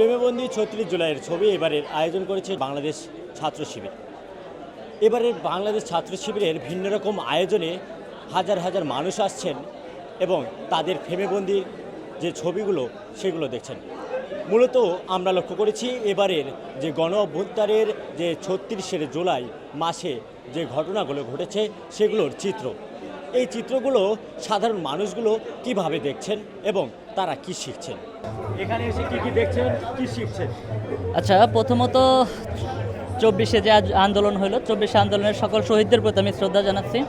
প্রেমবন্দি ছত্রিশ জুলাইয়ের ছবি এবারের আয়োজন করেছে বাংলাদেশ ছাত্র শিবির। এবারের বাংলাদেশ ছাত্র শিবিরের ভিন্ন রকম আয়োজনে হাজার হাজার মানুষ আসছেন এবং তাদের ফেমেবন্দির যে ছবিগুলো, সেগুলো দেখছেন। মূলত আমরা লক্ষ্য করেছি এবারের যে গণ অভ্যুত্থানের যে ছত্রিশের জুলাই মাসে যে ঘটনাগুলো ঘটেছে, সেগুলোর চিত্র। এই চিত্রগুলো সাধারণ মানুষগুলো কীভাবে দেখছেন এবং তারা কি শিখছেন? এখানে এসে কি কি দেখছেন, কি শিখছেন? আচ্ছা প্রথমত চব্বিশে যে আন্দোলন হলো চব্বিশে আন্দোলনের সকল শহীদদের প্রতি আমি শ্রদ্ধা জানাচ্ছি।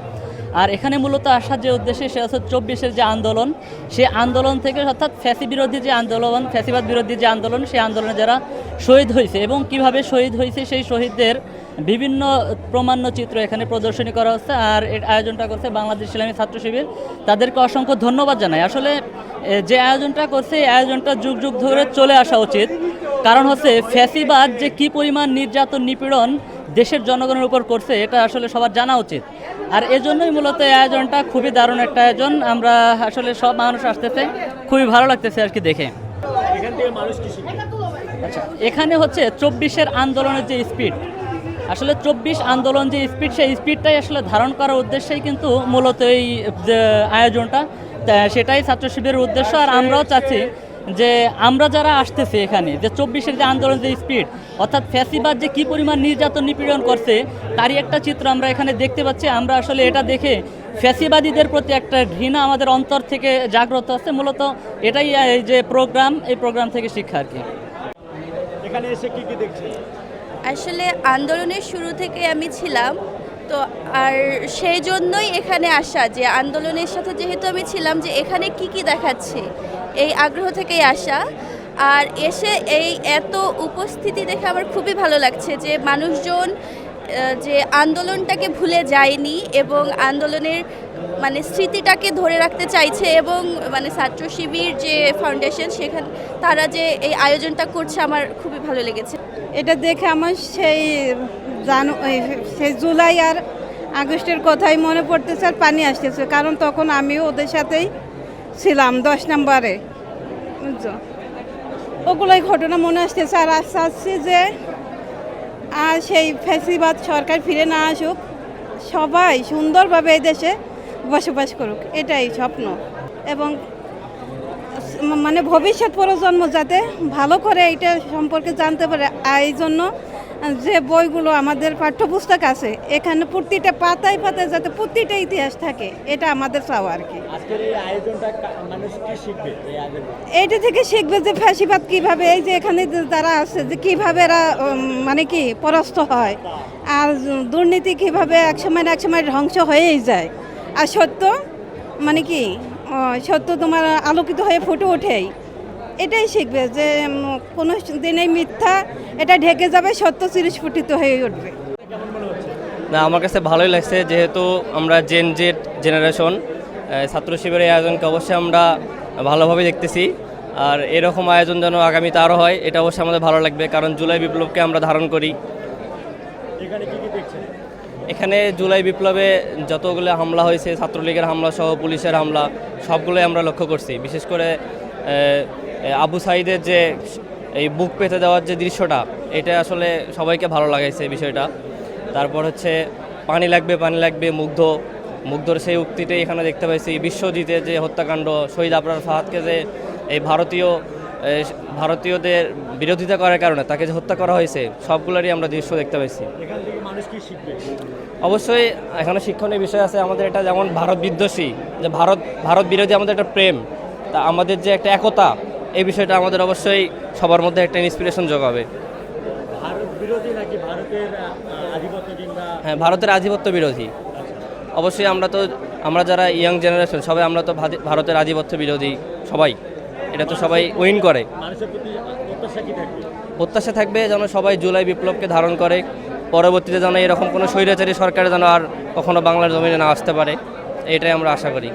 আর এখানে মূলত আসার যে উদ্দেশ্যে সে হচ্ছে চব্বিশের যে আন্দোলন, সে আন্দোলন থেকে অর্থাৎ ফ্যাসি বিরোধী যে আন্দোলন, ফ্যাসিবাদ বিরোধী যে আন্দোলন সেই আন্দোলনে যারা শহীদ হয়েছে এবং কীভাবে শহীদ হয়েছে সেই শহীদদের বিভিন্ন প্রমাণ্য চিত্র এখানে প্রদর্শনী করা হচ্ছে আর এর আয়োজনটা করছে বাংলাদেশ ইসলামী ছাত্র শিবির। তাদেরকে অসংখ্য ধন্যবাদ জানাই। আসলে যে আয়োজনটা করছে এই আয়োজনটা যুগ যুগ ধরে চলে আসা উচিত। কারণ হচ্ছে ফ্যাসিবাদ যে কি পরিমাণ নির্যাতন নিপীড়ন দেশের জনগণের উপর করছে এটা আসলে সবার জানা উচিত। আর এজন্যই মূলত এই আয়োজনটা খুবই দারুণ একটা আয়োজন। আমরা আসলে সব মানুষ আসতেছে খুবই ভালো লাগতেছে আর কি দেখে। আচ্ছা এখানে হচ্ছে চব্বিশের আন্দোলনের যে স্পিড আসলে চব্বিশ আন্দোলন যে স্পিড সেই স্পিডটাই আসলে ধারণ করার উদ্দেশ্যেই কিন্তু মূলত এই, যে আয়োজনটা। সেটাই ছাত্র শিবিরের উদ্দেশ্য। আর আমরাও চাচ্ছি যে আমরা যারা আসতেছি এখানে, যে চব্বিশের যে আন্দোলন যে স্পিড অর্থাৎ ফ্যাসিবাদ যে কী পরিমাণ নির্যাতন নিপীড়ন করছে, তারই একটা চিত্র আমরা এখানে দেখতে পাচ্ছি। আমরা আসলে এটা দেখে ফ্যাসিবাদীদের প্রতি একটা ঘৃণা আমাদের অন্তর থেকে জাগ্রত হচ্ছে মূলত এটাই এই যে প্রোগ্রাম এই প্রোগ্রাম থেকে শিক্ষা আর কি। এখানে এসে কি কি দেখছেন? আসলে আন্দোলনের শুরু থেকে আমি ছিলাম। তো আর সেই জন্যই এখানে আসা যে আন্দোলনের সাথে যেহেতু আমি ছিলাম যে এখানে কি কি দেখাচ্ছে, এই আগ্রহ থেকেই আসা। আর এসে এই এত উপস্থিতি দেখে আমার খুবই ভালো লাগছে যে মানুষজন যে আন্দোলনটাকে ভুলে যায়নি এবং আন্দোলনের মানে স্মৃতিটাকে ধরে রাখতে চাইছে এবং মানে ছাত্র শিবির যে ফাউন্ডেশন সেখানে, তারা যে এই আয়োজনটা করছে আমার খুবই ভালো লেগেছে। এটা দেখে আমার সেই জানু সেই জুলাই আর আগস্টের কথাই মনে পড়তেছে আর পানি আসতেছে। কারণ তখন আমিও ওদের সাথেই ছিলাম দশ নম্বরে। বুঝছ? ওগুলোই ঘটনা মনে আসতেছে। আর আস্তে আসছে যে, আর সেই ফ্যাসিবাদ সরকার ফিরে না আসুক, সবাই সুন্দরভাবে এই দেশে বসবাস করুক। এটাই স্বপ্ন। এবং মানে ভবিষ্যৎ প্রজন্ম যাতে ভালো করে এটা সম্পর্কে জানতে পারে। আর এই জন্য যে বইগুলো আমাদের পাঠ্যপুস্তক আছে এখানে প্রতিটা পাতায় পাতায় যাতে প্রতিটা ইতিহাস থাকে এটা আমাদের চাওয়া আর কি। আয়োজন এইটা থেকে শিখবে যে ফ্যাসিবাদ কীভাবে এই যে এখানে যারা আছে যে কীভাবে এরা মানে কি পরাস্ত হয় আর দুর্নীতি কীভাবে একসময় না একসময় ধ্বংস হয়েই যায়। আর সত্য মানে কি সত্য তোমার আলোকিত হয়ে ফুটে ওঠেই। এটাই শিখবে যে কোনো দিনেই মিথ্যা এটা ঢেকে যাবে সত্য চিরস্ফুটিত হয়ে উঠবে। না আমার কাছে ভালোই লাগছে যেহেতু আমরা জেন জেড জেনারেশন ছাত্র শিবিরের আয়োজনকে অবশ্যই আমরা ভালোভাবে দেখতেছি। আর এরকম আয়োজন যেন আগামীতে আরও হয় এটা অবশ্যই আমাদের ভালো লাগবে কারণ জুলাই বিপ্লবকে আমরা ধারণ করি। এখানে কি কি দেখছেন? এখানে জুলাই বিপ্লবে যতগুলো হামলা হয়েছে, ছাত্রলীগের হামলা সহ পুলিশের হামলা, সবগুলোই আমরা লক্ষ্য করছি। বিশেষ করে আবু সাইদের যে এই বুক পেতে দেওয়ার যে দৃশ্যটা, এটা আসলে সবাইকে ভালো লাগাইছে বিষয়টা। তারপর হচ্ছে, পানি লাগবে পানি লাগবে, মুগ্ধ। মুগ্ধর সেই উক্তিটাই এখানে দেখতে পাইছি। বিশ্বজিতে যে হত্যাকাণ্ড, শহীদ আবরার ফাহাদকে যে এই ভারতীয় ভারতীয়দের বিরোধিতা করার কারণে তাকে যে হত্যা করা হয়েছে সবগুলোরই আমরা দৃশ্য দেখতে পাইছি। এখান থেকে মানুষ কি শিখবে? অবশ্যই এখানে শিক্ষণীয় বিষয় আছে আমাদের এটা যেমন ভারত বিদ্বেষী যে ভারত ভারত বিরোধী আমাদের একটা প্রেম তা আমাদের যে একটা একতা এই বিষয়টা আমাদের অবশ্যই সবার মধ্যে একটা ইন্সপিরেশন যোগাবে। হ্যাঁ ভারতের আধিপত্য বিরোধী। অবশ্যই আমরা তো আমরা যারা ইয়াং জেনারেশন সবাই আমরা তো ভারতের আধিপত্য বিরোধী সবাই। এটা তো সবাই উইন করে। প্রত্যাশা থাকবে যেন সবাই জুলাই বিপ্লবকে ধারণ করে পরবর্তীতে যেন এরকম কোনো স্বৈরাচারী সরকার যেন আর কখনো বাংলার জমিনে না আসতে পারে এটাই আমরা আশা করি।